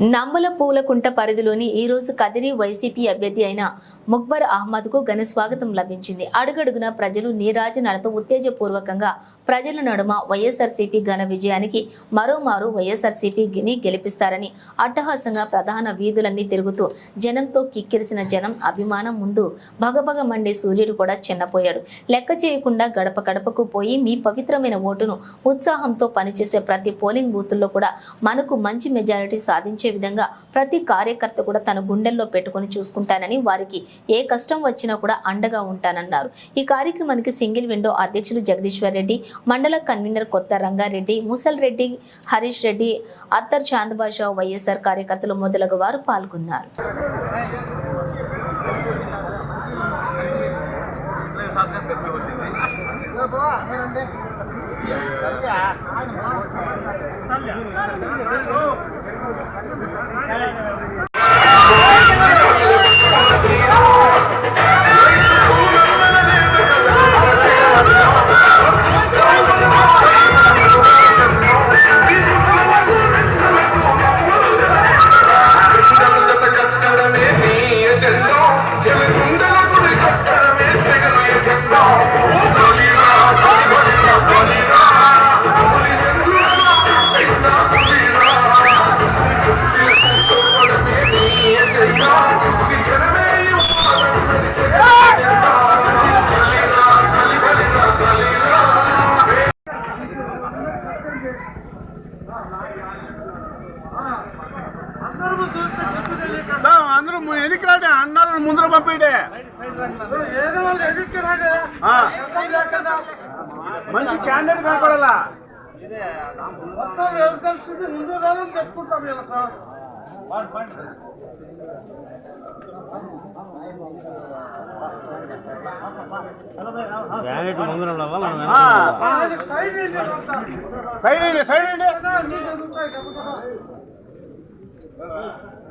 నంబుల పూలకుంట పరిధిలోని ఈ రోజు కదిరి వైసీపీ అభ్యర్థి అయిన ముక్బర్ అహ్మద్కు ఘన స్వాగతం లభించింది. అడుగడుగున ప్రజలు నీరాజనాలతో ఉత్తేజపూర్వకంగా ప్రజల నడుమ వైఎస్ఆర్సీపీ ఘన విజయానికి మరోమారు వైఎస్ఆర్సీపీని గెలిపిస్తారని అట్టహాసంగా ప్రధాన వీధులన్నీ తిరుగుతూ జనంతో కిక్కిరిసిన జనం అభిమానం ముందు భగభగ మండే సూర్యుడు కూడా చిన్నపోయాడు. లెక్క చేయకుండా గడప గడపకు పోయి మీ పవిత్రమైన ఓటును ఉత్సాహంతో పనిచేసే ప్రతి పోలింగ్ బూతుల్లో కూడా మనకు మంచి మెజారిటీ సాధించే విధంగా ప్రతి కార్యకర్త కూడా తన గుండెల్లో పెట్టుకొని చూసుకుంటానని వారికి ఏ కష్టం వచ్చినా కూడా అండగా ఉంటానన్నారు. ఈ కార్యక్రమానికి సింగిల్ విండో అధ్యక్షులు జగదీశ్వర్ రెడ్డి మండల కన్వీనర్ కొత్త రంగారెడ్డి ముసల్ రెడ్డి హరీష్ రెడ్డి అత్తర్ చాందబాషా వైఎస్ఆర్ కార్యకర్తలు మొదలగు వారు పాల్గొన్నారు చెంగలు అందరూ ఎనికి రాడే అన్నాలను ముందర పంపిడే. మంచి క్యాండిడేట్ కనపడాలా ముందు మనం చెప్పుకుంటాం సైడ్ అయ్యండి సైడ్ అయ్యండి